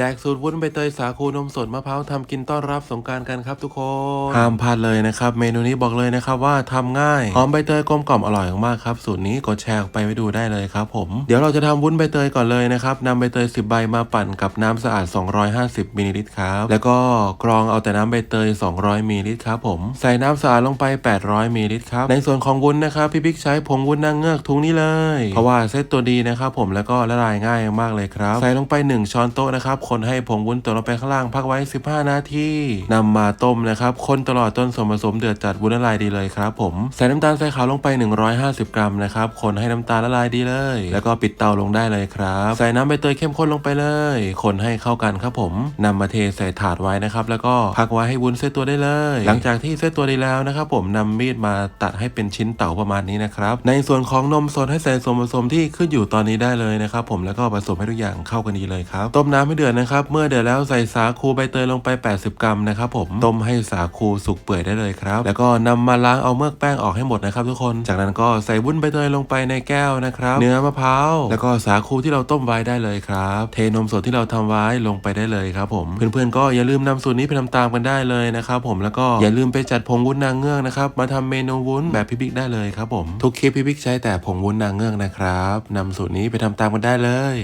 จกสูตรวุ้นใบเตยสาคูนมสดมะพร้าวทำกินต้อนรับสงกรารกันครับทุกคนห้ามพลาดเลยนะครับ เมนูนี้บอกเลยนะครับว่าทำง่ายหอมใบเตยกลมกล่อมอร่อยมากครับสูตรนี้กดแชร์ไปไปดูได้เลยครับผมเดี๋ยวเราจะทำวุ้นใบเตยก่อนเลยนะครับนำใบเตย 10 ใบมาปั่นกับน้ำสะอาด 250มิลลิลิตรครับแล้วก็กรองเอาแต่น้ำใบเตย 200มิลลิลิตรครับผมใส่น้ำสะอาดลงไป 800มิลลิลิตรครับในส่วนของวุ้นนะครับพี่บิ๊กใช้ผงวุ้นนางเงือกทุงนี้เลย เพราะว่าเซตตัวดีนะครับผมแล้วก็ละลายง่ายมากเลยครับ ใส่ลงไป 1 ช้อนโต๊ะนะครับคนให้ผงวุ้นตกลงไปข้างล่างพักไว้ 15 นาทีนำมาต้มนะครับคนตลอดจนส่วนผสมเดือดจัดวุ้นละลายดีเลยครับผมใส่น้ำตาลทรายขาวลงไป 150 กรัมนะครับคนให้น้ำตาลละลายดีเลย แล้วก็ปิดเตาลงได้เลยครับใส่น้ำใบเตยเข้มข้นลงไปเลย คนให้เข้ากันครับผมนำมาเทใส่ถาดไว้นะครับแล้วก็พักไว้ให้วุ้นเซตตัวได้เลย หลังจากที่เซตตัวดีแล้วนะครับผมนำมีดมาตัดให้เป็นชิ้นเต่าประมาณนี้นะครับในส่วนของนมสดให้ใส่ส่วนผสมที่ขึ้นอยู่ตอนนี้ได้เลยนะครับผมแล้วก็ผสมให้ทุกอย่างเข้ากันดีเลยครับต้มน้ำให้เดือดนะครับ เมื่อเดือดแล้วใส่สาคูใบเตยลงไป 80 กรัมนะครับผมต้มให้สาคูสุกเปื่อยได้เลยครับ แล้วก็นำมาล้างเอาเมือกแป้งออกให้หมดนะครับทุกคน จากนั้นก็ใส่วุ้นใบเตยลงไปในแก้วนะครับ เนื้อมะพร้าว แล้วก็สาคูที่เราต้มไว้ได้เลยครับ เทนมสดที่เราทำไว้ลงไปได้เลยครับผมเพื่อนๆก็อย่าลืมนำสูตรนี้ไปทำตามกันได้เลยนะครับผมแล้วก็อย่าลืมไปจัดผงวุ้นนางเงือกนะครับมาทำเมนูวุ้นแบบพี่บิ๊กได้เลยครับผมทุกคลิปพี่บิ๊กใช้แต่ผงวุ้นนางเงือกนะครับนำสูตรนี้ไปทำตามกันได้เลย